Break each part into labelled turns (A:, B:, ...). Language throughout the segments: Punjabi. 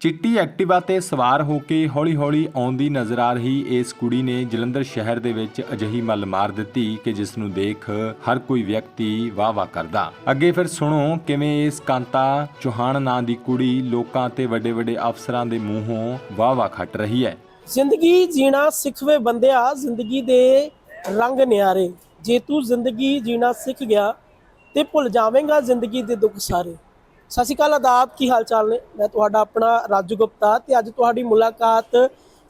A: ਚਿੱਟੀ ਐਕਟਿਵਾ ਤੇ ਸਵਾਰ ਹੋ ਕੇ ਹੌਲੀ-ਹੌਲੀ ਆਉਂਦੀ ਨਜ਼ਰ ਆ ਰਹੀ ਇਸ ਕੁੜੀ ਨੇ ਜਲੰਧਰ ਸ਼ਹਿਰ ਦੇ ਵਿੱਚ ਅਜਿਹੀ ਮੱਲ ਮਾਰ ਦਿੱਤੀ ਕਿ ਜਿਸ ਨੂੰ ਦੇਖ ਹਰ ਕੋਈ ਵਿਅਕਤੀ ਵਾਹ-ਵਾਹ ਕਰਦਾ। ਅੱਗੇ ਫਿਰ ਸੁਣੋ ਕਿਵੇਂ ਇਸ ਕਾਂਤਾ ਚੌਹਾਨ ਨਾਂ ਦੀ ਕੁੜੀ ਲੋਕਾਂ ਤੇ ਵੱਡੇ-ਵੱਡੇ ਅਫਸਰਾਂ ਦੇ ਮੂੰਹੋਂ ਵਾਹ-ਵਾਹ ਖੱਟ ਰਹੀ ਹੈ।
B: ਜ਼ਿੰਦਗੀ ਜੀਣਾ ਸਿੱਖਵੇ ਬੰਦਿਆ, ਜ਼ਿੰਦਗੀ ਦੇ ਰੰਗ ਨਿਆਰੇ। ਜੇ ਤੂੰ ਜ਼ਿੰਦਗੀ ਜੀਣਾ ਸਿੱਖ ਗਿਆ ਤੇ ਭੁੱਲ ਜਾਵੇਂਗਾ ਜ਼ਿੰਦਗੀ ਦੇ ਦੁੱਖ ਸਾਰੇ। ਸਤਿ ਸ਼੍ਰੀ ਅਕਾਲ ਆਦਾਬ, ਕੀ ਹਾਲ ਚਾਲ ਨੇ? ਮੈਂ ਤੁਹਾਡਾ ਆਪਣਾ ਰਾਜੂ ਗੁਪਤਾ ਤੇ ਅੱਜ ਤੁਹਾਡੀ ਮੁਲਾਕਾਤ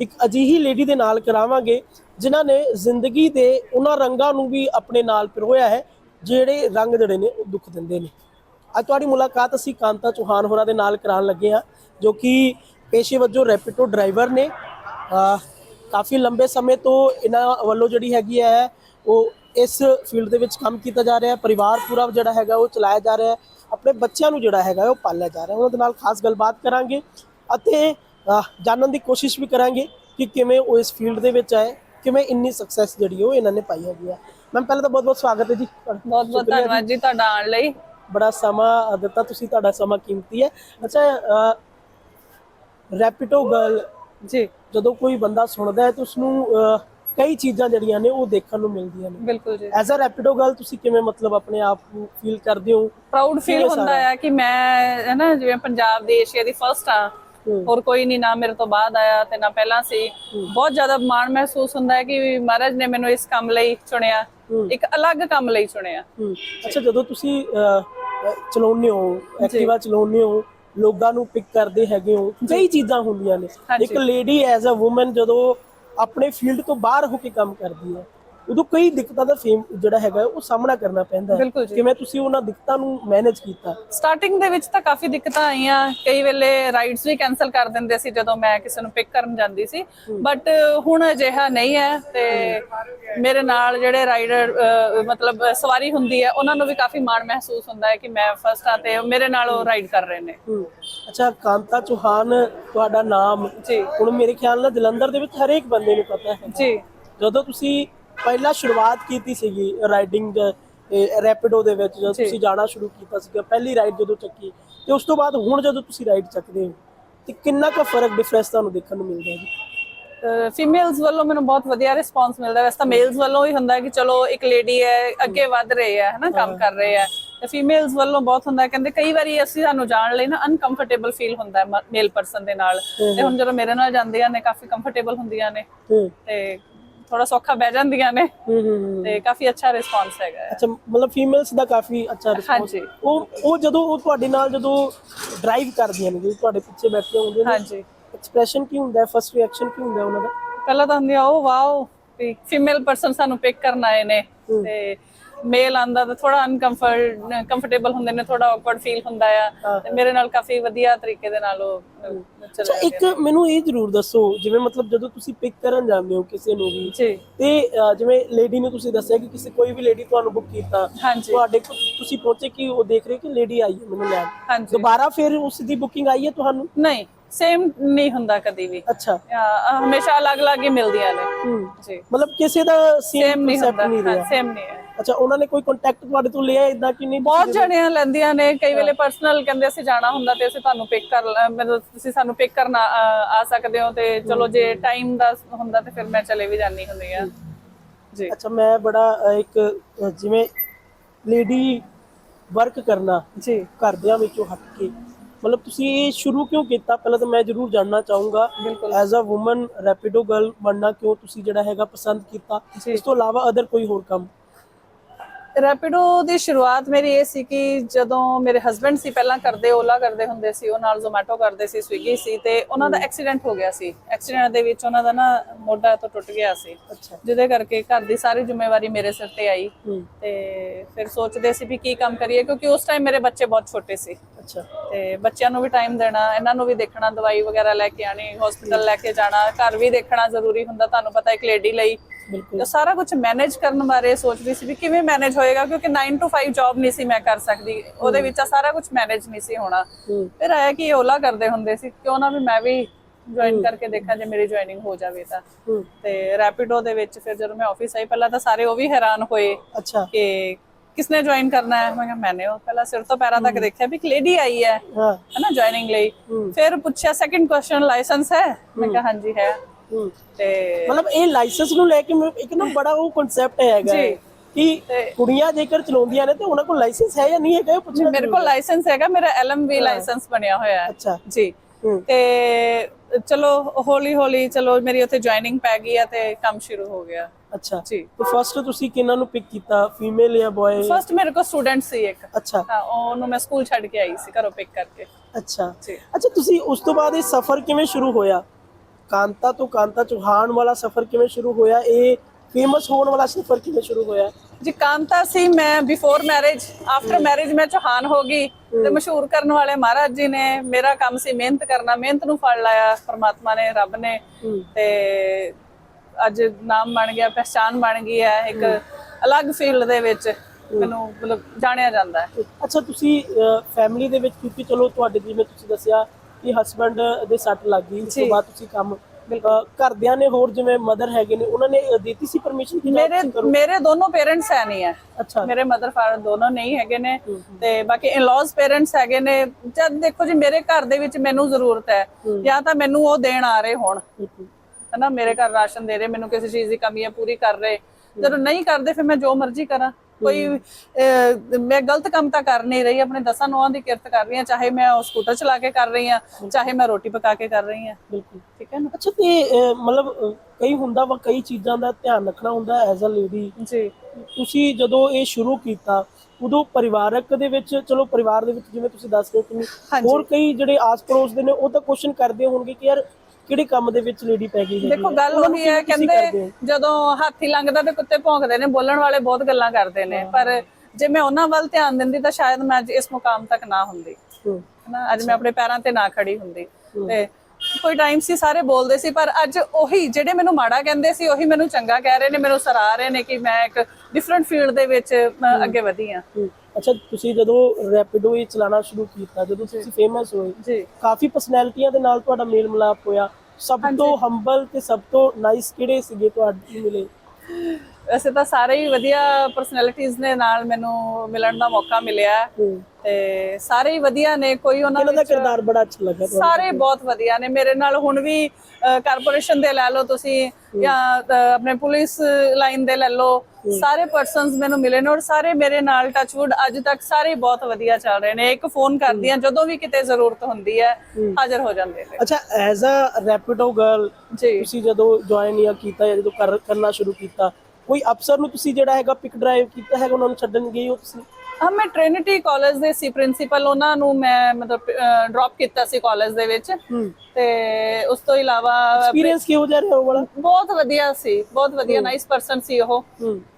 B: ਇੱਕ ਅਜਿਹੀ ਲੇਡੀ ਦੇ ਨਾਲ ਕਰਾਵਾਂਗੇ, ਜਿਨ੍ਹਾਂ ਨੇ ਜ਼ਿੰਦਗੀ ਦੇ ਉਹਨਾਂ ਰੰਗਾਂ ਨੂੰ ਵੀ ਆਪਣੇ ਨਾਲ ਪਿਰੋਇਆ ਹੈ, ਜਿਹੜੇ ਰੰਗ ਜਿਹੜੇ ਨੇ ਉਹ ਦੁੱਖ ਦਿੰਦੇ ਨੇ। ਅੱਜ ਤੁਹਾਡੀ ਮੁਲਾਕਾਤ ਅਸੀਂ ਕਾਂਤਾ ਚੌਹਾਨ ਹੋਰਾਂ ਦੇ ਨਾਲ ਕਰਾਉਣ ਲੱਗੇ ਹਾਂ, ਜੋ ਕਿ ਪੇਸ਼ੇ ਵਜੋਂ ਰੈਪਿਡੋ ਡਰਾਈਵਰ ਨੇ। ਕਾਫੀ ਲੰਬੇ ਸਮੇਂ ਤੋਂ ਇਹਨਾਂ ਵੱਲੋਂ ਜਿਹੜੀ ਹੈਗੀ ਹੈ, ਉਹ ਇਸ ਫੀਲਡ ਦੇ ਵਿੱਚ ਕੰਮ ਕੀਤਾ ਜਾ ਰਿਹਾ ਹੈ। ਪਰਿਵਾਰ ਪੂਰਾ ਜਿਹੜਾ ਹੈਗਾ ਉਹ ਚਲਾਇਆ ਜਾ ਰਿਹਾ ਹੈ। ਆਪਣੇ ਬੱਚਿਆਂ ਨੂੰ ਜਿਹੜਾ ਹੈਗਾ ਉਹ ਪਾਲਿਆ ਜਾ ਰਿਹਾ ਉਹਨਾਂ ਦੇ ਨਾਲ ਖਾਸ ਗੱਲਬਾਤ ਕਰਾਂਗੇ ਅਤੇ ਜਾਣਨ ਦੀ ਕੋਸ਼ਿਸ਼ ਵੀ ਕਰਾਂਗੇ ਕਿ ਕਿਵੇਂ ਉਹ ਇਸ ਫੀਲਡ ਦੇ ਵਿੱਚ ਆਏ ਕਿਵੇਂ ਇੰਨੀ ਸਕਸੈਸ ਜਿਹੜੀ ਉਹ ਇਹਨਾਂ ਨੇ ਪਾਈ ਹੈਗੀ ਹੈ। ਮੈਮ ਪਹਿਲਾਂ ਤਾਂ ਬਹੁਤ ਬਹੁਤ ਸਵਾਗਤ ਹੈ ਜੀ।
C: ਬਹੁਤ ਬਹੁਤ। ਧੰਨਵਾਦ ਜੀ ਤੁਹਾਡਾ ਆਉਣ ਲਈ।
B: ਬੜਾ ਸਮਾਂ ਦਿੱਤਾ ਤੁਸੀਂ ਤੁਹਾਡਾ ਸਮਾਂ ਕੀਮਤੀ ਹੈ। ਅੱਛਾ ਰੈਪਿਡੋ ਗਰਲ
C: ਜੀ।
B: ਜਦੋਂ ਕੋਈ ਬੰਦਾ ਸੁਣਦਾ ਹੈ ਤਾਂ ਉਸ ਨੂੰ ਕਈ ਚੀਜ਼ਾਂ ਜਿਹੜੀਆਂ ਨੇ ਉਹ ਦੇਖਣ ਨੂੰ ਮਿਲਦੀਆਂ ਨੇ।
C: ਬਿਲਕੁਲ ਜੀ।
B: ਐਜ਼ ਅ ਰੈਪਿਡੋ ਗਰਲ ਤੁਸੀਂ ਕਿਵੇਂ ਮਤਲਬ ਆਪਣੇ ਆਪ ਨੂੰ ਫੀਲ ਕਰਦੇ ਹੋ?
C: ਪ੍ਰਾਊਡ ਫੀਲ ਹੁੰਦਾ? ਆ ਕਿ ਮੈਂ ਹੈ ਨਾ ਜਿਵੇਂ ਪੰਜਾਬ ਦੇ ਏਸ਼ੀਆ ਦੀ ਫਰਸਟ ਆ। ਹੋਰ ਕੋਈ ਨਹੀਂ ਨਾ ਮੇਰੇ ਤੋਂ ਬਾਅਦ ਆਇਆ ਤੇ ਨਾ ਪਹਿਲਾਂ ਸੀ। ਬਹੁਤ ਜ਼ਿਆਦਾ ਮਾਣ ਮਹਿਸੂਸ ਹੁੰਦਾ ਹੈ ਕਿ ਮਹਾਰਾਜ ਨੇ ਮੈਨੂੰ ਇਸ ਕੰਮ ਲਈ ਚੁਣਿਆ। ਇੱਕ ਅਲੱਗ ਕੰਮ ਲਈ ਚੁਣਿਆ।
B: ਅੱਛਾ ਜਦੋਂ ਤੁਸੀਂ ਚਲਾਉਂਦੇ ਹੋ ਐਕਟਿਵਾ ਚਲਾਉਂਦੇ ਹੋ ਲੋਕਾਂ ਨੂੰ ਪਿਕ ਕਰਦੇ ਹੈਗੇ ਹੋ ਕਈ ਚੀਜ਼ਾਂ ਹੁੰਦੀਆਂ ਨੇ। ਇੱਕ ਲੇਡੀ ਐਜ਼ ਅ ਔਮਨ ਜਦੋਂ ਆਪਣੇ ਫੀਲਡ ਤੋਂ ਬਾਹਰ ਹੋ ਕੇ ਕੰਮ ਕਰਦੀ ਹੈ। ਉਦੋਂ ਕਈ ਦਿੱਕਤਾਂ ਦਾ ਫੇਮ ਜਿਹੜਾ ਹੈਗਾ ਉਹ ਸਾਹਮਣਾ ਕਰਨਾ ਪੈਂਦਾ ਹੈ। ਕਿਵੇਂ ਤੁਸੀਂ ਉਹਨਾਂ ਦਿੱਕਤਾਂ ਨੂੰ ਮੈਨੇਜ ਕੀਤਾ?
C: ਸਟਾਰਟਿੰਗ ਦੇ ਵਿੱਚ ਤਾਂ ਕਾਫੀ ਦਿੱਕਤਾਂ ਆਈਆਂ। ਕਈ ਵੇਲੇ ਰਾਈਡਸ ਵੀ ਕੈਨਸਲ ਕਰ ਦਿੰਦੇ ਸੀ ਜਦੋਂ ਮੈਂ ਕਿਸੇ ਨੂੰ ਪਿਕ ਕਰਨ ਜਾਂਦੀ ਸੀ। ਬਟ ਹੁਣ ਅਜਿਹਾ ਨਹੀਂ ਹੈ ਤੇ ਮੇਰੇ ਨਾਲ ਜਿਹੜੇ ਰਾਈਡਰ ਮਤਲਬ ਸਵਾਰੀ ਹੁੰਦੀ ਹੈ ਉਹਨਾਂ ਨੂੰ ਵੀ ਕਾਫੀ ਮਾਣ ਮਹਿਸੂਸ ਹੁੰਦਾ ਹੈ ਕਿ ਮੈਂ ਫਸਟ ਆ ਤੇ ਮੇਰੇ ਨਾਲ ਉਹ ਰਾਈਡ ਕਰ ਰਹੇ ਨੇ।
B: ਅੱਛਾ ਕਾਂਤਾ ਚੌਹਾਨ ਤੁਹਾਡਾ ਨਾਮ
C: ਜੀ।
B: ਹੁਣ ਮੇਰੇ ਖਿਆਲ ਨਾਲ ਜਲੰਧਰ ਦੇ ਵਿੱਚ ਹਰੇਕ ਬੰਦੇ ਨੂੰ ਪਤਾ ਹੈ।
C: ਜੀ।
B: ਜਦੋਂ ਤੁਸੀਂ ਪਹਿਲਾਂ ਸ਼ੁਰੂਆਤ ਕੀਤੀ ਸੀਗੀ ਰਾਈਡਿੰਗ ਰੈਪਿਡੋ ਦੇ ਵਿੱਚ ਜਦੋਂ ਤੁਸੀਂ ਜਾਣਾ ਸ਼ੁਰੂ ਕੀਤਾ ਸੀਗਾ ਪਹਿਲੀ ਰਾਈਡ ਜਦੋਂ ਚੱਕੀ ਤੇ ਉਸ ਤੋਂ ਬਾਅਦ ਹੁਣ ਜਦੋਂ ਤੁਸੀਂ ਰਾਈਡ ਚੱਕਦੇ ਹੋ ਤੇ ਕਿੰਨਾ ਕੁ ਫ਼ਰਕ ਡਿਫਰੈਂਸ ਤੁਹਾਨੂੰ ਦੇਖਣ ਨੂੰ ਮਿਲਦਾ ਹੈ ਜੀ
C: ਫੀਮੇਲਸ ਵੱਲੋਂ ਮੈਨੂੰ ਬਹੁਤ ਵਧੀਆ ਰਿਸਪਾਂਸ ਮਿਲਦਾ। ਵੈਸੇ ਤਾਂ ਮੇਲਸ ਵੱਲੋਂ ਹੀ ਹੁੰਦਾ ਕਿ ਚਲੋ ਇੱਕ ਲੇਡੀ ਹੈ ਅੱਗੇ ਵਧ ਰਹੀ ਹੈ ਹਨਾ ਕੰਮ ਕਰ ਰਹੇ ਹੈ। ਤੇ ਫੀਮੇਲਸ ਵੱਲੋਂ ਬਹੁਤ ਹੁੰਦਾ ਕਹਿੰਦੇ ਕਈ ਵਾਰੀ ਅਸੀਂ ਸਾਨੂੰ ਜਾਣ ਲਈ ਨਾ ਅਨਕੰਫਰਟੇਬਲ ਫੀਲ ਹੁੰਦਾ ਹੈ ਮੇਲ ਪਰਸਨ ਦੇ ਨਾਲ। ਤੇ ਹੁਣ ਜਦੋਂ ਮੇਰੇ ਨਾਲ ਜਾਂਦੀਆਂ ਨੇ ਕਾਫੀ ਕੰਫਰਟੇਬਲ ਹੁੰਦੀਆਂ ਨੇ। ਤੇ ਥੋੜਾ ਸੌਖਾ ਬਹਿ ਜਾਂਦੀਆਂ ਨੇ
B: ਹੂੰ ਹੂੰ।
C: ਤੇ ਕਾਫੀ ਅੱਛਾ ਰਿਸਪਾਂਸ ਹੈਗਾ ਹੈ।
B: ਅੱਛਾ ਮਤਲਬ ਫੀਮੇਲਸ ਦਾ ਕਾਫੀ ਅੱਛਾ ਰਿਸਪੌਂਸ
C: ਹਾਂਜੀ
B: ਉਹ ਉਹ ਜਦੋਂ ਉਹ ਤੁਹਾਡੇ ਨਾਲ ਜਦੋਂ ਡਰਾਈਵ ਕਰਦੀਆਂ ਨੇ ਜਦੋਂ ਤੁਹਾਡੇ ਪਿੱਛੇ ਬੈਠੇ ਹੁੰਦੇ ਨੇ
C: ਹਾਂਜੀ
B: ਐਕਸਪ੍ਰੈਸ਼ਨ ਕੀ ਹੁੰਦਾ ਹੈ ਫਰਸਟ ਰਿਐਕਸ਼ਨ ਕੀ ਹੁੰਦਾ ਹੈ ਉਹਨਾਂ ਦਾ
C: ਪਹਿਲਾਂ ਤਾਂ ਹੁੰਦੀ ਆ ਉਹ ਵਾਓ ਫੀਮੇਲ ਪਰਸਨ ਸਾਨੂੰ ਪਿਕ ਕਰਨ ਆਏ ਨੇ ਤੇ ਮੇਲ ਆਂਦਾ ਤਾਂ ਥੋੜਾ ਅਨਕੰਫਰਟ ਕੰਫਰਟੇਬਲ ਹੁੰਦੇ ਨੇ ਥੋੜਾ ਔਕਵਰਡ ਫੀਲ ਹੁੰਦਾ ਆ। ਤੇ ਮੇਰੇ ਨਾਲ ਕਾਫੀ ਵਧੀਆ ਤਰੀਕੇ ਦੇ ਨਾਲ ਉਹ
B: ਅੱਛਾ ਇੱਕ ਮੈਨੂੰ ਇਹ ਜ਼ਰੂਰ ਦੱਸੋ ਜਿਵੇਂ ਮਤਲਬ ਜਦੋਂ ਤੁਸੀਂ ਪਿਕ ਕਰਨ ਜਾਂਦੇ ਹੋ ਕਿਸੇ ਨੂੰ ਵੀ ਤੇ ਜਿਵੇਂ ਲੇਡੀ ਨੂੰ ਤੁਸੀਂ ਦੱਸਿਆ ਕਿ ਕਿਸੇ ਕੋਈ ਵੀ ਲੇਡੀ ਤੁਹਾਨੂੰ ਬੁੱਕ ਕੀਤਾ ਤੁਹਾਡੇ ਕੋਲ ਤੁਸੀਂ ਪਹੁੰਚੇ ਕਿ ਉਹ ਦੇਖ ਰਹੇ ਕਿ ਲੇਡੀ ਆਈ ਹੈ ਮੈਨੂੰ ਲੈਣ? ਦੁਬਾਰਾ ਫਿਰ ਉਸ ਦੀ ਬੁਕਿੰਗ ਆਈ ਹੈ ਤੁਹਾਨੂੰ?
C: ਨਹੀਂ ਸੇਮ ਨਹੀਂ ਹੁੰਦਾ ਕਦੀ ਵੀ।
B: ਅੱਛਾ।
C: ਹਮੇਸ਼ਾ ਅਲੱਗ-ਅਲੱਗ ਹੀ ਮਿਲਦੀਆਂ ਨੇ। ਜੀ।
B: ਮਤਲਬ ਕਿਸੇ ਦਾ
C: ਸੇਮ ਨਹੀਂ ਹੁੰਦਾ। ਸੇਮ ਨਹੀਂ
B: ਅੱਛਾ ਉਹਨਾਂ ਨੇ ਕੋਈ ਕੰਟੈਕਟ ਤੁਹਾਡੇ ਤੋਂ ਲਿਆ ਇਦਾਂ ਕਿ ਨਹੀਂ?
C: ਬਹੁਤ ਜਣੀਆਂ ਲੈਂਦੀਆਂ ਨੇ ਕਈ ਵੇਲੇ ਪਰਸਨਲ ਕਹਿੰਦੇ ਅਸੀਂ ਜਾਣਾ ਹੁੰਦਾ ਤੇ ਅਸੀਂ ਤੁਹਾਨੂੰ ਪਿਕ ਕਰ ਮਤਲਬ ਤੁਸੀਂ ਸਾਨੂੰ ਪਿਕ ਕਰਨ ਆ ਸਕਦੇ ਹੋ ਤੇ ਚਲੋ ਜੇ ਟਾਈਮ ਦਾ ਹੁੰਦਾ ਤੇ ਫਿਰ ਮੈਂ ਚਲੇ ਵੀ ਜਾਣੀ ਹੁੰਦੀ ਆ। ਜੀ।
B: ਅੱਛਾ ਮੈਂ ਬੜਾ ਇੱਕ ਜਿਵੇਂ ਲੇਡੀ ਵਰਕ ਕਰਨਾ
C: ਜੀ।
B: ਘਰਦਿਆਂ ਵਿੱਚੋਂ ਹਟ ਕੇ ਮਤਲਬ ਤੁਸੀਂ ਇਹ ਸ਼ੁਰੂ ਕਿਉਂ ਕੀਤਾ? ਪਹਿਲਾਂ ਤਾਂ ਮੈਂ ਜ਼ਰੂਰ ਜਾਣਨਾ ਚਾਹੂੰਗਾ। As a woman Rapido girl ਬਣਨਾ ਕਿਉਂ ਤੁਸੀਂ ਜਿਹੜਾ ਹੈਗਾ ਪਸੰਦ ਕੀਤਾ। ਇਸ ਤੋਂ ਇਲਾਵਾ ਅਦਰ ਕੋਈ ਹੋਰ ਕੰਮ?
C: ਰੈਪਿਡੋ ਦੀ ਸ਼ੁਰੂਆਤ ਮੇਰੀ ਇਹ ਸੀ ਕਿ ਜਦੋਂ ਮੇਰੇ ਹਸਬੰਡ ਸੀ ਪਹਿਲਾਂ ਕਰਦੇ ਓਲਾ ਕਰਦੇ ਹੁੰਦੇ ਸੀ ਉਹ ਨਾਲ ਜ਼ੋਮੈਟੋ ਕਰਦੇ ਸੀ ਸਵਿਗੀ ਸੀ ਤੇ ਉਹਨਾਂ ਦਾ ਐਕਸੀਡੈਂਟ ਹੋ ਗਿਆ ਸੀ। ਐਕਸੀਡੈਂਟ ਦੇ ਵਿੱਚ ਉਹਨਾਂ ਦਾ ਨਾ ਮੋਢਾ ਤੋਂ ਟੁੱਟ ਗਿਆ ਸੀ।
B: ਅੱਛਾ।
C: ਜਿਹਦੇ ਕਰਕੇ ਘਰ ਦੀ ਸਾਰੀ ਜ਼ਿੰਮੇਵਾਰੀ ਮੇਰੇ ਸਿਰ ਤੇ ਆਈ ਤੇ ਫਿਰ ਸੋਚਦੇ ਸੀ ਵੀ ਕੀ ਕੰਮ ਕਰੀਏ ਕਿਉਂਕਿ ਉਸ ਟਾਈਮ ਮੇਰੇ ਬੱਚੇ ਬਹੁਤ ਛੋਟੇ ਸੀ।
B: ਅੱਛਾ।
C: ਤੇ ਬੱਚਿਆਂ ਨੂੰ ਵੀ ਟਾਈਮ ਦੇਣਾ ਇਹਨਾਂ ਨੂੰ ਵੀ ਦੇਖਣਾ ਦਵਾਈ ਵਗੈਰਾ ਲੈ ਕੇ ਆਣੀ ਹਸਪੀਟਲ ਲੈ ਕੇ ਜਾਣਾ ਘਰ ਵੀ ਦੇਖਣਾ ਜ਼ਰੂਰੀ ਹੁੰਦਾ ਤੁਹਾਨੂੰ ਪਤਾ ਇੱਕ ਲੇਡੀ ਲਈ
B: ਬਿਲਕੁਲ।
C: ਸਾਰਾ ਕੁਝ ਮੈਨੇਜ ਕਰਨ ਬਾਰੇ ਸੋਚਦੀ ਸੀ ਵੀ ਕਿਵੇਂ ਮੈਨੇਜ ਹੋਏਗਾ ਕਿਉਂਕਿ 9 to 5 ਜੌਬ ਨਹੀਂ ਸੀ ਮੈਂ ਕਰ ਸਕਦੀ। ਉਹਦੇ ਵਿੱਚ ਸਾਰਾ ਕੁਝ ਮੈਨੇਜ ਨਹੀਂ ਸੀ ਹੋਣਾ। ਫਿਰ ਆਇਆ ਕਿ ਓਲਾ ਕਰਦੇ ਹੁੰਦੇ ਸੀ ਕਿਉਂ ਨਾ ਵੀ ਮੈਂ ਵੀ ਜੁਆਇਨ ਕਰਕੇ ਦੇਖਾਂ ਜੇ ਮੇਰੀ ਜੁਆਇਨਿੰਗ ਹੋ ਜਾਵੇ ਤਾਂ। ਤੇ ਰੈਪਿਡੋ ਦੇ ਵਿੱਚ ਫਿਰ ਜਦੋਂ ਮੈਂ ਆਫਿਸ ਆਈ ਪਹਿਲਾਂ ਤਾਂ ਸਾਰੇ ਉਹ ਵੀ ਹੈਰਾਨ ਹੋਏ
B: ਅੱਛਾ।
C: ਕਿ ਕਿਸਨੇ ਜੁਆਇਨ ਕਰਨਾ ਹੈ? ਮੈਂ ਕਿਹਾ ਮੈਨੇ ਉਹ ਪਹਿਲਾਂ ਸਿਰ ਤੋਂ ਪੈਰਾਂ ਤੱਕ ਦੇਖਿਆ ਵੀ ਇੱਕ ਲੇਡੀ ਆਈ ਹੈ
B: ਹਾਂ।
C: ਨਾ ਜੁਆਇਨਿੰਗ ਲਈ। ਫਿਰ ਪੁੱਛਿਆ ਸੈਕਿੰਡ ਕੁਐਸਚਨ ਲਾਇਸੈਂਸ ਹੈ? ਮੈਂ ਕਿਹਾ ਹਾਂਜੀ ਹੂੰ। ਤੇ
B: ਮਤਲਬ ਇਹ ਲਾਇਸੈਂਸ ਨੂੰ ਲੈ ਕੇ ਇੱਕ ਨਾ ਬੜਾ ਉਹ ਕਨਸੈਪਟ ਹੈਗਾ
C: ਜੀ।
B: ਕਿ ਕੁੜੀਆਂ ਜੇਕਰ ਚਲਾਉਂਦੀਆਂ ਨੇ ਤੇ ਉਹਨਾਂ ਕੋਲ ਲਾਇਸੈਂਸ ਹੈ ਜਾਂ ਨਹੀਂ ਹੈਗਾ ਇਹ ਪੁੱਛਣਾ
C: ਮੇਰੇ ਕੋਲ ਲਾਇਸੈਂਸ ਹੈਗਾ ਮੇਰਾ ਐਲਐਮਵੀ ਲਾਇਸੈਂਸ ਬਣਿਆ ਹੋਇਆ ਹੈ।
B: ਅੱਛਾ।
C: ਜੀ। ਤੇ ਚਲੋ ਹੌਲੀ ਹੌਲੀ ਚਲੋ ਮੇਰੀ ਉੱਥੇ ਜੁਆਇਨਿੰਗ ਪੈ ਗਈ ਹੈ ਤੇ ਕੰਮ ਸ਼ੁਰੂ ਹੋ ਗਿਆ।
B: ਅੱਛਾ।
C: ਜੀ।
B: ਤੇ ਫਸਟ ਤੁਸੀਂ ਕਿਹਨਾਂ ਨੂੰ ਪਿਕ ਕੀਤਾ ਫੀਮੇਲ ਜਾਂ ਬॉय
C: ਫਸਟ ਮੇਰੇ ਕੋਲ ਸਟੂਡੈਂਟ ਸੀ ਇੱਕ।
B: ਅੱਛਾ।
C: ਹਾਂ ਉਹਨੂੰ ਮੈਂ ਸਕੂਲ ਛੱਡ ਕੇ ਆਈ ਸੀ ਘਰੋਂ ਪਿਕ ਕਰਕੇ।
B: ਅੱਛਾ।
C: ਜੀ।
B: ਅੱਛਾ ਤੁਸੀਂ ਉਸ ਤੋਂ ਬਾਅਦ ਇਹ ਸਫ਼ਰ ਕਿਵੇਂ ਸ਼ੁਰੂ ਹੋਇਆ? ਕਾਂਤਾ ਤੋਂ ਕਾਂਤਾ ਚੌਹਾਨ ਵਾਲਾ ਸਫ਼ਰ ਕਿਵੇਂ ਸ਼ੁਰੂ ਹੋਇਆ? ਇਹ ਫੇਮਸ ਹੋਣ ਵਾਲਾ ਸਫ਼ਰ ਕਿਵੇਂ ਸ਼ੁਰੂ ਹੋਇਆ?
C: ਜੀ ਕਾਂਤਾ ਸੀ ਮੈਂ ਬਿਫੋਰ ਮੈਰਿਜ ਆਫਟਰ ਮੈਰਿਜ ਮੈਂ ਚੌਹਾਨ ਹੋ ਗਈ ਤੇ ਮਸ਼ਹੂਰ ਕਰਨ ਵਾਲੇ ਮਹਾਰਾਜ ਜੀ ਨੇ ਮੇਰਾ ਕੰਮ ਸੀ ਮਿਹਨਤ ਕਰਨਾ ਮਿਹਨਤ ਨੂੰ ਫਲ ਲਾਇਆ ਪਰਮਾਤਮਾ ਨੇ ਰੱਬ ਨੇ ਤੇ ਅੱਜ ਨਾਮ ਬਣ ਗਿਆ ਪਹਿਚਾਨ ਬਣ ਗਈ ਹੈ ਇੱਕ ਅਲੱਗ ਫੀਲਡ ਦੇ ਵਿੱਚ ਮੈਨੂੰ ਮਤਲਬ ਜਾਣਿਆ ਜਾਂਦਾ ਹੈ।
B: ਅੱਛਾ ਤੁਸੀਂ ਫੈਮਿਲੀ ਦੇ ਵਿੱਚ ਕਿਉਂਕਿ ਚਲੋ ਤੁਹਾਡੇ ਜਿਵੇਂ ਤੁਸੀਂ ਦੱਸਿਆ ਕਿ ਹਸਬੰਡ ਦੇ ਸੱਟ ਲੱਗ ਗਈ ਉਸ ਤੋਂ। ਬਾਅਦ ਤੁਸੀਂ ਕੰਮ ਘਰਦਿਆਂ ਨੇ ਹੋਰ ਜਿਵੇਂ ਮਦਰ ਹੈਗੇ ਨੇ ਉਹਨਾਂ ਨੇ ਦਿੱਤੀ ਸੀ ਪਰਮਿਸ਼ਨ ਕਿ
C: ਮੇਰੇ ਮੇਰੇ ਦੋਨੋਂ ਪੇਰੈਂਟਸ ਹੈ ਨਹੀਂ ਹੈ।
B: ਅੱਛਾ।
C: ਮੇਰੇ ਮਦਰ ਫਾਦਰ ਦੋਨੋਂ ਨਹੀਂ ਹੈਗੇ ਨੇ ਤੇ ਬਾਕੀ ਇਨ-ਲॉज ਪੇਰੈਂਟਸ ਹੈਗੇ ਨੇ। ਜਦ ਦੇਖੋ ਜੀ ਮੇਰੇ ਘਰ ਦੇ ਵਿੱਚ ਮੈਨੂੰ ਜ਼ਰੂਰਤ ਹੈ। ਜਾਂ ਤਾਂ ਮੈਨੂੰ ਉਹ ਦੇਣ ਆ ਰਹੇ ਹੋਣ। ਹਨਾ ਮੇਰੇ ਘਰ ਰਾਸ਼ਨ ਦੇ ਰਹੇ ਮੈਨੂੰ ਕਿਸੇ ਚੀਜ਼ ਦੀ ਕਮੀ ਹੈ ਪੂਰੀ ਕਰ ਰਹੇ। ਜਦੋਂ ਨਹੀਂ ਕਰਦੇ ਫਿਰ ਮੈਂ ਜੋ ਮਰਜ਼ੀ ਕਰਾਂ। ਕੋਈ ਅਹ, ਮੈਂ ਗਲਤ ਕੰਮ ਤਾਂ ਕਰ ਨਹੀਂ ਰਹੀ ਆਪਣੇ ਦਸਾਂ ਨੌਆਂ ਦੀ ਕਿਰਤ ਕਰ ਰਹੀ ਹਾਂ ਚਾਹੇ ਮੈਂ ਉਹ ਸਕੂਟਰ ਚਲਾ ਕੇ ਕਰ ਰਹੀ ਹਾਂ ਚਾਹੇ ਮੈਂ ਰੋਟੀ ਪਕਾ ਕੇ ਕਰ ਰਹੀ ਹਾਂ।
B: ਬਿਲਕੁਲ।
C: ਠੀਕ ਹੈ ਨਾ?
B: ਅੱਛਾ ਤੇ ਅਹ, ਮਤਲਬ ਅਹ, ਕਈ ਹੁੰਦਾ ਵਾ ਕਈ ਚੀਜ਼ਾਂ ਦਾ ਧਿਆਨ ਰੱਖਣਾ ਹੁੰਦਾ ਐਜ਼ ਅ ਲੇਡੀ
C: ਜੀ।
B: ਤੁਸੀਂ ਜਦੋਂ ਇਹ ਸ਼ੁਰੂ ਕੀਤਾ ਉਦੋਂ ਪਰਿਵਾਰਕ ਦੇ ਵਿੱਚ ਚਲੋ ਪਰਿਵਾਰ ਦੇ ਵਿੱਚ ਜਿਵੇਂ ਤੁਸੀਂ ਦੱਸ ਰਹੇ ਹੋ ਕਿ
C: ਹਾਂਜੀ।
B: ਹੋਰ ਕਈ ਜਿਹੜੇ ਆਸ ਪੜੋਸ ਦੇ ਨੇ ਉਹ ਤਾਂ ਕੁਐਸਚਨ ਕਰਦੇ ਹੋਣਗੇ ਕਿ ਯਾਰ ਕਿਹੜੇ ਕੰਮ ਦੇ ਵਿੱਚ ਲੇਡੀ ਪੈ ਗਈ
C: ਦੇਖੋ? ਗੱਲ ਉਹੀ ਹੈ ਕਹਿੰਦੇ? ਜਦੋਂ ਹਾਥੀ ਲੰਘਦਾ ਤੇ ਕੁੱਤੇ ਭੌਂਕਦੇ ਨੇ ਬੋਲਣ ਵਾਲੇ ਬਹੁਤ ਗੱਲਾਂ ਕਰਦੇ ਨੇ ਪਰ ਜੇ ਮੈਂ ਉਹਨਾਂ ਵੱਲ ਧਿਆਨ ਦਿੰਦੀ ਤਾਂ ਸ਼ਾਇਦ ਮੈਂ ਅੱਜ ਇਸ ਮੁਕਾਮ ਤੱਕ ਨਾ ਹੁੰਦੀ।
B: ਹੂੰ,
C: ਹਨਾ ਅੱਜ ਮੈਂ ਆਪਣੇ ਪੈਰਾਂ ਤੇ ਨਾ ਖੜੀ ਹੁੰਦੀ। ਤੇ ਕੋਈ ਟਾਈਮ ਸੀ ਸਾਰੇ ਬੋਲਦੇ ਸੀ ਪਰ ਅੱਜ ਉਹੀ ਜਿਹੜੇ ਮੈਨੂੰ ਮਾੜਾ ਕਹਿੰਦੇ ਸੀ ਉਹੀ ਮੈਨੂੰ ਚੰਗਾ ਕਹਿ ਰਹੇ ਨੇ ਮੈਨੂੰ ਸਰਾਹ ਰਹੇ ਨੇ ਕਿ ਮੈਂ ਇੱਕ ਡਿਫਰੈਂਟ ਫੀਲਡ ਦੇ ਵਿੱਚ ਅੱਗੇ ਵਧੀ ਹੂੰ।
B: ਅੱਛਾ ਤੁਸੀਂ ਜਦੋਂ ਰੈਪਿਡੋ ਇਹ ਚਲਾਉਣਾ ਸ਼ੁਰੂ ਕੀਤਾ ਜਦੋਂ ਤੁਸੀਂ ਫੇਮਸ ਹੋਏ
C: ਜੀ।
B: ਕਾਫੀ ਪਰਸਨੈਲਿਟੀਆਂ ਦੇ ਨਾਲ ਤੁਹਾਡਾ ਮੇਲ ਮਿਲਾਪ ਹੋਇਆ। ਸਭ ਤੋਂ ਹੰਬਲ ਤੇ ਸਭ ਤੋਂ ਨਾਈਸ ਕਿਹੜੇ ਸੀਗੇ ਤੁਹਾਡੇ ਮਿਲੇ?
C: ਵੈਸੇ ਤਾਂ ਸਾਰੇ ਹੀ ਵਧੀਆ ਪਰਸਨੈਲਿਟੀਆਂ ਦੇ ਨਾਲ ਮੈਨੂੰ ਮਿਲਣ ਦਾ ਮੌਕਾ ਮਿਲਿਆ। ਤੇ ਸਾਰੇ ਹੀ ਵਧੀਆ ਨੇ ਕੋਈ ਉਹਨਾਂ
B: ਦਾ ਕਿਰਦਾਰ ਬੜਾ ਅੱਛਾ ਲੱਗਾ
C: ਸਾਰੇ ਬਹੁਤ ਵਧੀਆ ਨੇ। ਮੇਰੇ ਨਾਲ ਹੁਣ ਵੀ ਕਾਰਪੋਰੇਸ਼ਨ ਦੇ ਲੈ ਲਓ ਤੁਸੀਂ ਜਾਂ ਆਪਣੇ ਪੁਲਿਸ ਲਾਈਨ ਦੇ ਲੈ ਲਓ। ਸਾਰੇ ਪਰਸਨਸ ਮੈਨੂੰ ਮਿਲੇ ਨੇ ਔਰ ਸਾਰੇ ਮੇਰੇ ਨਾਲ ਟੱਚਵੁੱਡ ਅੱਜ ਤੱਕ ਸਾਰੇ ਬਹੁਤ ਵਧੀਆ ਚੱਲ ਰਹੇ ਨੇ। ਇੱਕ ਫੋਨ ਕਰਦੀ ਆ ਜਦੋਂ ਵੀ ਕਿਤੇ ਜ਼ਰੂਰਤ ਹੁੰਦੀ ਹੈ ਹਾਜ਼ਰ ਹੋ ਜਾਂਦੇ ਨੇ।
B: ਅੱਛਾ ਐਜ਼ ਅ ਰੈਪਿਡੋ ਗਰਲ ਤੁਸੀਂ ਜਦੋਂ ਜੁਆਇਨ ਕੀਤਾ ਜਾਂ ਜਦੋਂ ਕਰ- ਕਰਨਾ ਸ਼ੁਰੂ ਕੀਤਾ ਕੋਈ ਅਫਸਰ ਨੂੰ ਤੁਸੀਂ ਜਿਹੜਾ ਹੈਗਾ ਪਿਕ ਡਰਾਈਵ ਕੀਤਾ ਹੈਗਾ, ਉਹਨਾਂ ਨੂੰ ਛੱਡਣ ਗਏ ਹੋ ਤੁਸੀਂ?
C: ਹਾਂ ਮੈਂ ਟ੍ਰਿਨਿਟੀ ਕਾਲਜ ਦੇ ਸੀ ਪ੍ਰਿੰਸੀਪਲ ਉਹਨਾਂ ਨੂੰ ਮੈਂ ਮਤਲਬ ਡ੍ਰੌਪ ਕੀਤਾ ਸੀ ਕਾਲਜ ਦੇ ਵਿੱਚ। ਤੇ ਉਸ ਤੋਂ ਇਲਾਵਾ
B: ਐਕਸਪੀਰੀਅੰਸ ਕਿਹੋ ਜਿਹਾ ਰਿਹਾ ਉਹ ਵਾਲਾ?
C: ਬਹੁਤ ਵਧੀਆ ਸੀ ਬਹੁਤ ਵਧੀਆ ਨਾਈਸ ਪਰਸਨ ਸੀ ਉਹ।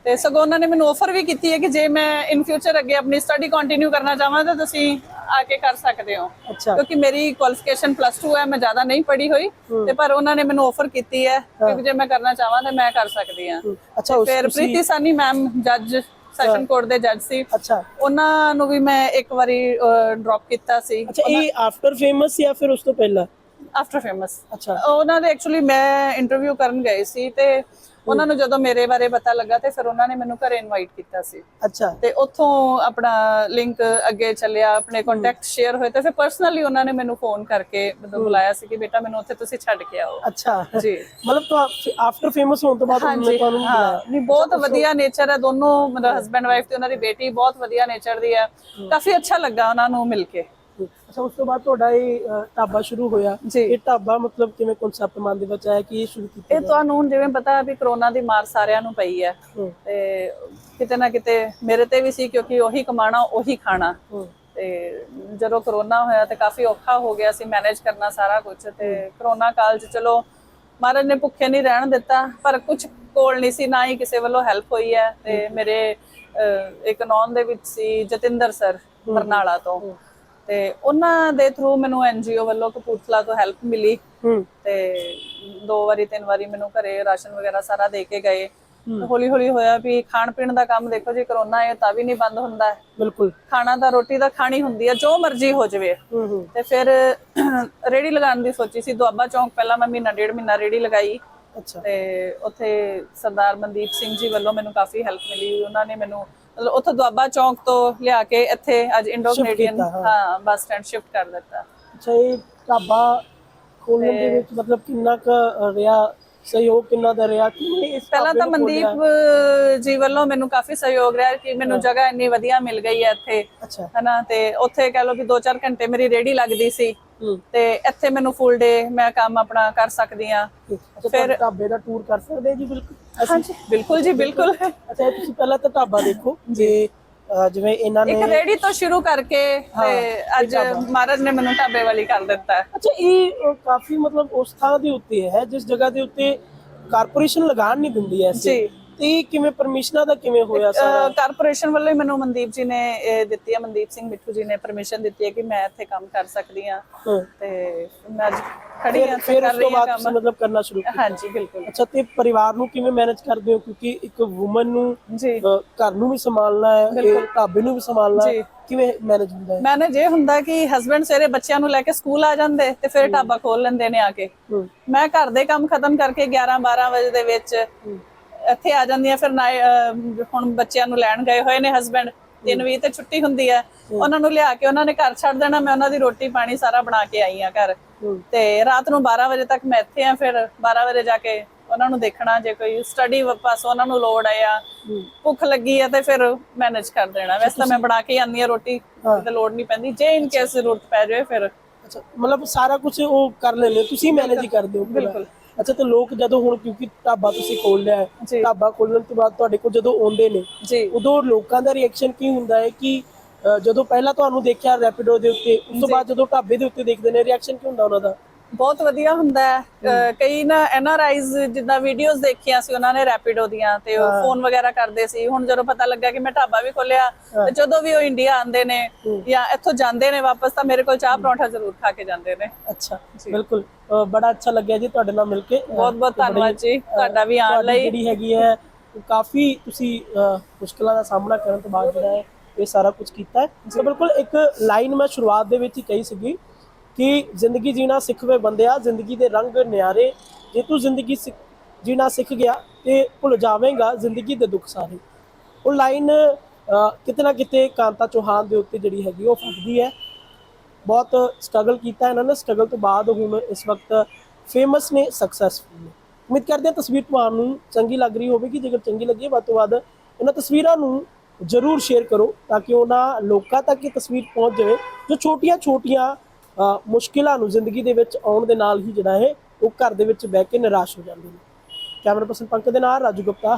C: ਤੇ ਸਗੋਂ ਉਹਨਾਂ ਨੇ ਮੈਨੂੰ ਆਫਰ ਵੀ ਕੀਤੀ ਹੈ ਕਿ ਜੇ ਮੈਂ ਇਨ ਫਿਊਚਰ ਅੱਗੇ ਆਪਣੀ ਸਟੱਡੀ ਕੰਟੀਨਿਊ ਕਰਨਾ ਚਾਹਾਂ ਤਾਂ ਤੁਸੀਂ ਆ ਕੇ ਕਰ ਸਕਦੇ ਹੋ। ਕਿਉਂਕਿ ਮੇਰੀ ਕੁਆਲੀਫਿਕੇਸ਼ਨ ਪਲੱਸ 2 ਹੈ ਮੈਂ ਜ਼ਿਆਦਾ ਨਹੀਂ ਪੜ੍ਹੀ ਹੋਈ। ਤੇ ਪਰ ਉਹਨਾਂ ਨੇ ਮੈਨੂੰ ਆਫਰ ਕੀਤੀ ਹੈ ਕਿ ਜੇ ਮੈਂ ਕਰਨਾ ਚਾਹਾਂ ਤਾਂ ਮੈਂ ਕਰ ਸਕਦੀ ਹਾਂ।
B: ਹੂੰ। ਅੱਛਾ
C: ਫਿਰ ਪ੍ਰੀਤੀ ਸਾਨੀ ਮੈਮ ਜੱਜ ਸੈਸ਼ਨ ਕੋਰਟ ਦੇ ਜੱਜ ਸੀ।
B: ਅੱਛਾ।
C: ਉਹਨਾਂ ਨੂੰ ਵੀ ਮੈਂ ਇੱਕ ਵਾਰੀ ਡ੍ਰੌਪ ਕੀਤਾ ਸੀ।
B: ਅੱਛਾ ਇਹ ਆਫਟਰ ਫੇਮਸ ਜਾਂ ਫਿਰ ਉਸ ਤੋਂ ਪਹਿਲਾਂ?
C: ਆਫਟਰ ਫੇਮਸ
B: ਅੱਛਾ।
C: ਉਹਨਾਂ ਦੇ ਐਕਚੁਅਲੀ ਮੈਂ ਇੰਟਰਵਿਊ ਕਰਨ ਗਏ ਸੀ ਤੇ ਉਹਨਾਂ ਨੂੰ ਜਦੋਂ ਮੇਰੇ ਬਾਰੇ ਪਤਾ ਲੱਗਾ ਤੇ ਫਿਰ ਉਹਨਾਂ ਨੇ ਮੈਨੂੰ ਘਰੇ ਇਨਵਾਈਟ ਕੀਤਾ ਸੀ।
B: ਅੱਛਾ।
C: ਤੇ ਉੱਥੋਂ ਆਪਣਾ ਲਿੰਕ ਅੱਗੇ ਚੱਲਿਆ ਆਪਣੇ ਕੰਟੈਕਟ ਸ਼ੇਅਰ ਹੋਏ ਤੇ ਫਿਰ ਪਰਸਨਲੀ ਉਹਨਾਂ ਨੇ ਮੈਨੂੰ ਫੋਨ ਕਰਕੇ ਮਤਲਬ ਬੁਲਾਇਆ ਸੀ ਕਿ ਬੇਟਾ ਮੈਨੂੰ ਉੱਥੇ ਤੁਸੀਂ ਛੱਡ ਕੇ ਆਓ।
B: ਅੱਛਾ।
C: ਜੀ।
B: ਮਤਲਬ ਤਾਂ ਆਫਟਰ ਫੇਮਸ ਹੋਣ ਤੋਂ ਬਾਅਦ ਉਹਨਾਂ ਨੇ ਤੁਹਾਨੂੰ
C: ਨਹੀਂ ਬਹੁਤ ਵਧੀਆ ਨੇਚਰ ਹੈ ਦੋਨੋਂ ਮਤਲਬ ਹਸਬੈਂਡ ਵਾਈਫ ਤੇ ਉਹਨਾਂ ਦੀ ਬੇਟੀ ਬਹੁਤ ਵਧੀਆ ਨੇਚਰ ਦੀ ਹੈ। ਕਾਫੀ ਅੱਛਾ ਲੱਗਾ ਉਹਨਾਂ ਨੂੰ ਮਿਲ ਕੇ।
B: ਅੱਛਾ ਉਸ ਤੋਂ ਬਾਅਦ ਤੁਹਾਡਾ ਇਹ ਢਾਬਾ ਸ਼ੁਰੂ ਹੋਇਆ। ਇਹ ਢਾਬਾ ਮਤਲਬ ਕਿਵੇਂ ਕਨਸੈਪਟ ਮਨ ਦੇ ਵਿੱਚ ਆਇਆ? ਕਿ ਇਹ ਸ਼ੁਰੂ ਕੀਤਾ
C: ਇਹ ਤੁਹਾਨੂੰ ਹੁਣ ਜਿਵੇਂ ਪਤਾ ਹੈ ਵੀ ਕਰੋਨਾ ਦੀ ਮਾਰ ਸਾਰਿਆਂ ਨੂੰ ਪਈ ਹੈ। ਤੇ ਕਿਤੇ ਨਾ ਕਿਤੇ ਮੇਰੇ ਤੇ ਵੀ ਸੀ ਕਿਉਂਕਿ ਉਹੀ ਕਮਾਣਾ ਉਹੀ ਖਾਣਾ। ਤੇ ਜਦੋਂ ਕਰੋਨਾ ਹੋਇਆ ਤੇ ਕਾਫੀ ਔਖਾ ਹੋ ਗਿਆ ਸੀ ਮੈਨੇਜ ਕਰਨਾ ਸਾਰਾ ਕੁਝ ਤੇ ਕਰੋਨਾ ਕਾਲ 'ਚ ਚਲੋ ਮਹਾਰਾਜ ਨੇ ਭੁੱਖੇ ਨਹੀਂ ਰਹਿਣ ਦਿੱਤਾ ਪਰ ਕੁਝ ਕੋਲ ਨਹੀਂ ਸੀ ਨਾ ਹੀ ਕਿਸੇ ਵੱਲੋਂ ਹੈਲਪ ਹੋਈ ਹੈ। ਤੇ ਮੇਰੇ ਇੱਕ ਨੌਨ ਦੇ ਵਿੱਚ ਸੀ ਜਤਿੰਦਰ ਸਰ ਬਰਨਾਲਾ ਤੋਂ। ਤੇ ਉਹਨਾਂ ਦੇ ਥਰੂ ਮੈਨੂੰ ਐਨਜੀਓ ਵੱਲੋਂ ਕਪੂਰਥਲਾ ਤੋਂ ਹੈਲਪ ਮਿਲੀ। ਤੇ ਦੋ ਵਾਰੀ ਤਿੰਨ ਵਾਰੀ ਮੈਨੂੰ ਘਰੇ ਰਾਸ਼ਨ ਵਗੈਰਾ ਸਾਰਾ ਦੇ ਕੇ ਗਏ। ਹੌਲੀ ਹੌਲੀ ਹੋਇਆ ਵੀ ਖਾਣ ਪੀਣ ਦਾ ਕੰਮ ਦੇਖੋ ਜੀ ਕਰੋਨਾ ਹੈ ਤਾਂ ਵੀ ਨਹੀਂ ਬੰਦ ਹੁੰਦਾ।
B: ਬਿਲਕੁਲ।
C: ਖਾਣਾ ਤਾਂ ਰੋਟੀ ਤਾਂ ਖਾਣੀ ਹੁੰਦੀ ਹੈ ਜੋ ਮਰਜ਼ੀ ਹੋ ਜਾਵੇ। ਤੇ ਫਿਰ ਰੇੜੀ ਲਗਾਉਣ ਦੀ ਸੋਚੀ ਸੀ ਦੁਆਬਾ ਚੌਂਕ ਪਹਿਲਾਂ ਮੈਂ ਮਹੀਨਾ ਡੇਢ ਮਹੀਨਾ ਰੇੜੀ ਲਗਾਈ।
B: ਅੱਛਾ।
C: ਤੇ ਉੱਥੇ ਸਰਦਾਰ ਮਨਦੀਪ ਸਿੰਘ ਜੀ ਵੱਲੋਂ ਮੈਨੂੰ ਕਾਫੀ ਹੈਲਪ ਮਿਲੀ। ਉਹਨਾਂ ਨੇ ਮੈਨੂੰ ਮਤਲਬ ਉੱਥੋਂ ਦੁਆਬਾ ਚੌਂਕ ਤੋਂ ਲਿਆ ਕੇ ਇੱਥੇ ਅੱਜ ਇੰਡੋ ਕੈਨੇਡੀਅਨ
B: ਕੀਤਾ, ਹਾਂ।
C: ਹਾਂ ਬੱਸ ਸਟੈਂਡ ਸ਼ਿਫਟ ਕਰ ਦਿੱਤਾ।
B: ਅੱਛਾ ਇਹ ਢਾਬਾ ਖੋਲਣ ਦੇ ਵਿੱਚ ਮਤਲਬ ਕਿੰਨਾ ਕੁ ਰਿਹਾ? ਸਹਿਯੋਗ ਕਿੰਨਾ ਦਾ ਰਿਹਾ? ਕਿਵੇਂ ਇਸ
C: ਪਹਿਲਾਂ
B: ਢਾਬੇ
C: ਤਾਂ
B: ਨੂੰ?
C: ਮਨਦੀਪ ਜੀ ਵੱਲੋਂ ਮੈਨੂੰ ਕਾਫੀ ਸਹਿਯੋਗ ਰਿਹਾ ਕਿ ਮੈਨੂੰ ਜਗ੍ਹਾ ਇੰਨੀ ਵਧੀਆ ਮਿਲ ਗਈ ਹੈ ਇੱਥੇ।
B: ਅੱਛਾ।
C: ਹਨਾ ਤੇ ਉੱਥੇ ਕਹਿ ਲਓ ਕਿ 2-4 ਘੰਟੇ ਮੇਰੀ ਰੇੜੀ ਲੱਗਦੀ ਸੀ।
B: ਹੂੰ।
C: ਤੇ ਇੱਥੇ ਮੈਨੂੰ ਫੁੱਲ ਡੇ ਮੈਂ ਕੰਮ ਆਪਣਾ ਕਰ ਸਕਦੀ ਆ
B: ਅੱਛਾ ਫਿਰ ਢਾਬੇ ਦਾ ਟੂਰ ਕਰ ਸਕਦੇ ਜੀ ਬਿਲਕੁਲ?
C: ਹਾਂਜੀ। ਬਿਲਕੁਲ ਜੀ ਬਿਲਕੁਲ।
B: ਅੱਛਾ ਇਹ ਤੁਸੀਂ ਪਹਿਲਾਂ ਤਾਂ ਢਾਬਾ ਦੇਖੋ ਜੇ। ਜਿਵੇਂ ਇਹਨਾਂ ਨੇ
C: ਇੱਕ ਰੇੜੀ ਤੋਂ ਸ਼ੁਰੂ ਕਰਕੇ ਤੇ ਅੱਜ ਮਹਾਰਾਜ ਨੇ ਮੈਨੂੰ ਢਾਬੇ ਵਾਲੀ ਕਰ ਦਿੱਤਾ।
B: ਅੱਛਾ ਇਹ ਕਾਫੀ ਮਤਲਬ ਉਸ ਥਾਂ ਦੇ ਉੱਤੇ ਹੈ ਜਿਸ ਜਗ੍ਹਾ ਦੇ ਉੱਤੇ ਕਾਰਪੋਰੇਸ਼ਨ ਲਗਾਨ ਨਹੀਂ ਦਿੰਦੀ ਐਸੇ। ਤੇ ਇਹ ਕਿਵੇਂ ਪਰਮਿਸ਼ਨਾਂ ਦਾ ਕਿਵੇਂ ਹੋਇਆ ਸਾਰਾ?
C: ਕਾਰਪੋਰੇਸ਼ਨ ਵੱਲੋਂ ਹੀ ਮੈਨੂੰ ਮਨਦੀਪ ਜੀ ਨੇ ਇਹ ਦਿੱਤੀ ਹੈ ਮਨਦੀਪ ਸਿੰਘ ਮਿੱਠੂ ਜੀ ਨੇ ਪਰਮਿਸ਼ਨ ਦਿੱਤੀ ਹੈ ਕਿ ਮੈਂ ਇੱਥੇ ਕੰਮ ਕਰ ਸਕਦੀ ਹਾਂ। ਤੇ ਮੈਂ ਅੱਜ ਖੜੀ ਹਾਂ
B: ਫਿਰ ਉਸ ਤੋਂ ਬਾਅਦ ਤੁਸੀਂ ਮਤਲਬ ਕਰਨਾ ਸ਼ੁਰੂ ਕੀਤਾ।
C: ਹਾਂਜੀ ਬਿਲਕੁਲ।
B: ਅੱਛਾ ਤੇ ਪਰਿਵਾਰ ਨੂੰ ਕਿਵੇਂ ਮੈਨੇਜ ਕਰਦੇ ਹੋ? ਕਿਉਂਕਿ ਇੱਕ ਔਮਨ ਨੂੰ ਘਰ ਨੂੰ ਵੀ ਸੰਭਾਲਣਾ ਹੈ ਤੇ ਢਾਬੇ ਨੂੰ ਵੀ ਸੰਭਾਲਣਾ ਹੈ। ਕਿਵੇਂ ਮੈਨੇਜ ਹੁੰਦਾ ਹੈ?
C: ਮੈਨੇ ਜੇ ਹੁੰਦਾ ਕਿ ਹਸਬੰਡ ਸਵੇਰੇ ਬੱਚਿਆਂ ਨੂੰ ਲੈ ਕੇ ਸਕੂਲ ਆ ਜਾਂਦੇ ਤੇ ਫਿਰ ਢਾਬਾ ਖੋਲ ਲੈਂਦੇ ਨੇ ਆ ਕੇ। ਮੈਂ ਘਰ ਦੇ ਕੰਮ ਖਤਮ ਕਰਕੇ 11 12 ਵਜੇ ਦੇ ਵਿੱਚ ਇੱਥੇ ਆ ਜਾਂਦੀ ਆ ਫਿਰ ਨਾ ਅਹ, ਹੁਣ ਬੱਚਿਆਂ ਨੂੰ ਲੈਣ ਗਏ ਹੋਏ ਨੇ ਹਸਬੰਡ ਦਿਨ ਵੀ ਤੇ ਛੁੱਟੀ ਹੁੰਦੀ ਹੈ। ਉਹਨਾਂ ਨੂੰ ਲਿਆ ਕੇ ਉਹਨਾਂ ਨੇ ਘਰ ਛੱਡ ਦੇਣਾ ਮੈਂ ਉਹਨਾਂ ਦੀ ਰੋਟੀ ਪਾਣੀ ਸਾਰਾ ਬਣਾ ਕੇ ਆਈ ਆ ਘਰ।
B: ਹੂੰ।
C: ਤੇ ਰਾਤ ਨੂੰ 12 ਵਜੇ ਤੱਕ ਮੈਂ ਇੱਥੇ ਆ ਫਿਰ 12 ਵਜੇ ਜਾ ਕੇ ਉਹਨਾਂ ਨੂੰ ਦੇਖਣਾ ਜੇ ਕੋਈ ਸਟੱਡੀ ਵਾਪਸ ਉਹਨਾਂ ਨੂੰ ਲੋੜ ਜਾਂ
B: ਹੂੰ।
C: ਭੁੱਖ ਲੱਗੀ ਆ ਤੇ ਫਿਰ ਮੈਨੇਜ ਕਰ ਦੇਣਾ। ਵੈਸੇ ਤਾਂ ਮੈਂ ਬਣਾ ਕੇ ਹੀ ਆਉਂਦੀ ਆ ਰੋਟੀ ਤੇ ਲੋੜ ਨਹੀਂ ਪੈਂਦੀ। ਜੇ ਇਨ ਕੇਸ ਜ਼ਰੂਰਤ ਪੈ ਜਾਵੇ ਫਿਰ
B: ਅੱਛਾ ਮਤਲਬ ਸਾਰਾ ਕੁਝ ਉਹ ਕਰ ਲੈਂਦੇ ਹੋ, ਤੁਸੀਂ ਮੈਨੇਜ ਹੀ ਕਰਦੇ ਹੋ।
C: ਬਿਲਕੁਲ।
B: ਅੱਛਾ ਤੇ ਲੋਕ ਜਦੋਂ ਹੁਣ ਕਿਉਂਕਿ ਢਾਬਾ ਤੁਸੀਂ ਖੋਲ ਲਿਆ ਹੈ। ਢਾਬਾ ਖੋਲਣ ਤੋਂ ਬਾਅਦ ਤੁਹਾਡੇ ਕੋਲ ਜਦੋਂ ਆਉਂਦੇ ਨੇ ਉਦੋਂ ਲੋਕਾਂ ਦਾ ਰਿਐਕਸ਼ਨ ਕੀ ਹੁੰਦਾ ਹੈ ਕਿ ਜਦੋਂ ਪਹਿਲਾਂ ਤੁਹਾਨੂੰ ਦੇਖਿਆ ਰੈਪਿਡੋ ਦੇ ਉੱਤੇ ਉਸ ਤੋਂ ਬਾਅਦ ਜਦੋਂ ਢਾਬੇ ਦੇ ਉੱਤੇ ਦੇਖਦੇ ਨੇ ਰਿਐਕਸ਼ਨ ਕੀ ਹੁੰਦਾ ਉਹਨਾਂ ਦਾ?
C: ਬਹੁਤ ਵਧੀਆ ਹੁੰਦਾ ਹੈ। ਕਈ ਨਾ ਐਨਆਰਆਈਜ਼ ਜਿੱਦਾਂ ਵੀਡੀਓਜ਼ ਦੇਖੀਆਂ ਸੀ ਉਹਨਾਂ ਨੇ ਰੈਪਿਡੋ ਦੀਆਂ ਤੇ ਉਹ ਫੋਨ ਵਗੈਰਾ ਕਰਦੇ ਸੀ। ਹੁਣ ਜਦੋਂ ਪਤਾ ਲੱਗਾ ਕਿ ਮੈਂ ਢਾਬਾ ਵੀ ਖੋਲਿਆ ਤੇ ਜਦੋਂ ਵੀ ਉਹ ਇੰਡੀਆ ਆਉਂਦੇ ਨੇ ਜਾਂ ਇੱਥੋਂ ਜਾਂਦੇ ਨੇ ਵਾਪਸ ਤਾਂ ਮੇਰੇ ਕੋਲ ਚਾਹ ਪਰੌਂਠਾ ਜ਼ਰੂਰ ਖਾ ਕੇ ਜਾਂਦੇ ਨੇ।
B: ਅੱਛਾ ਬਿਲਕੁਲ। ਬੜਾ ਅੱਛਾ ਲੱਗਿਆ ਜੀ ਤੁਹਾਡੇ ਨਾਲ ਮਿਲ ਕੇ।
C: ਬਹੁਤ ਬਹੁਤ ਧੰਨਵਾਦ ਜੀ। ਤੁਹਾਡਾ ਵੀ ਆਉਣ ਲਈ।
B: ਜਿਹੜੀ ਹੈਗੀ ਹੈ ਕਾਫੀ ਤੁਸੀਂ ਮੁਸ਼ਕਲਾਂ ਦਾ ਸਾਹਮਣਾ ਕਰਨ ਤੋਂ ਬਾਅਦ ਜਿਹੜਾ ਹੈ ਇਹ ਸਾਰਾ ਕੁਝ ਕੀਤਾ ਹੈ। ਬਿਲਕੁਲ ਇੱਕ ਲਾਈਨ ਮੈਂ ਸ਼ੁਰੂਆਤ ਦੇ ਵਿੱਚ ਹੀ ਕਹੀ ਸੀਗੀ ਕਿ ਜ਼ਿੰਦਗੀ ਜੀਣਾ ਸਿੱਖਵੇਂ ਬੰਦਿਆ ਜ਼ਿੰਦਗੀ ਦੇ ਰੰਗ ਨਿਆਰੇ। ਜੇ ਤੂੰ ਜ਼ਿੰਦਗੀ ਸਿੱਖ- ਜੀਣਾ ਸਿੱਖ ਗਿਆ, ਤੇ ਭੁੱਲ ਜਾਵੇਂਗਾ ਜ਼ਿੰਦਗੀ ਦੇ ਦੁੱਖ ਸਾਰੇ। ਉਹ ਲਾਈਨ ਕਿਤੇ ਨਾ ਕਿਤੇ ਕਾਂਤਾ ਚੌਹਾਨ ਦੇ ਉੱਤੇ ਜਿਹੜੀ ਹੈਗੀ ਉਹ ਫੱਟਦੀ ਹੈ। ਬਹੁਤ ਸਟਰਗਲ ਕੀਤਾ ਇਹਨਾਂ ਨੇ ਸਟਰਗਲ ਤੋਂ ਬਾਅਦ ਹੁਣ ਇਸ ਵਕਤ ਫੇਮਸ ਨੇ ਸਕਸੈਸਫੁਲ ਨੇ। ਉਮੀਦ ਕਰਦੇ ਹਾਂ ਤਸਵੀਰ ਤੁਹਾਨੂੰ ਚੰਗੀ ਲੱਗ ਰਹੀ ਹੋਵੇਗੀ। ਜੇਕਰ ਚੰਗੀ ਲੱਗੀ ਵੱਧ ਤੋਂ ਵੱਧ ਇਹਨਾਂ ਤਸਵੀਰਾਂ ਨੂੰ ਜਰੂਰ ਸ਼ੇਅਰ ਕਰੋ, ਤਾਂ ਕਿ ਉਹਨਾਂ ਲੋਕਾਂ ਤੱਕ ਇਹ ਤਸਵੀਰ ਪਹੁੰਚ ਜਾਵੇ, ਜੋ ਛੋਟੀਆਂ-ਛੋਟੀਆਂ ਮੁਸ਼ਕਿਲਾਂ ਨੂੰ ਜ਼ਿੰਦਗੀ ਦੇ ਵਿੱਚ ਆਉਣ ਦੇ ਨਾਲ ਹੀ ਜਿਹੜਾ ਹੈ ਉਹ ਘਰ ਦੇ ਵਿੱਚ ਬਹਿ ਕੇ ਨਿਰਾਸ਼ ਹੋ ਜਾਂਦੇ ਨੇ। ਕੈਮਰਾ ਪਰਸਨ ਪੰਕਜ ਦੇ ਨਾਲ, ਰਾਜੂ ਗੁਪਤਾ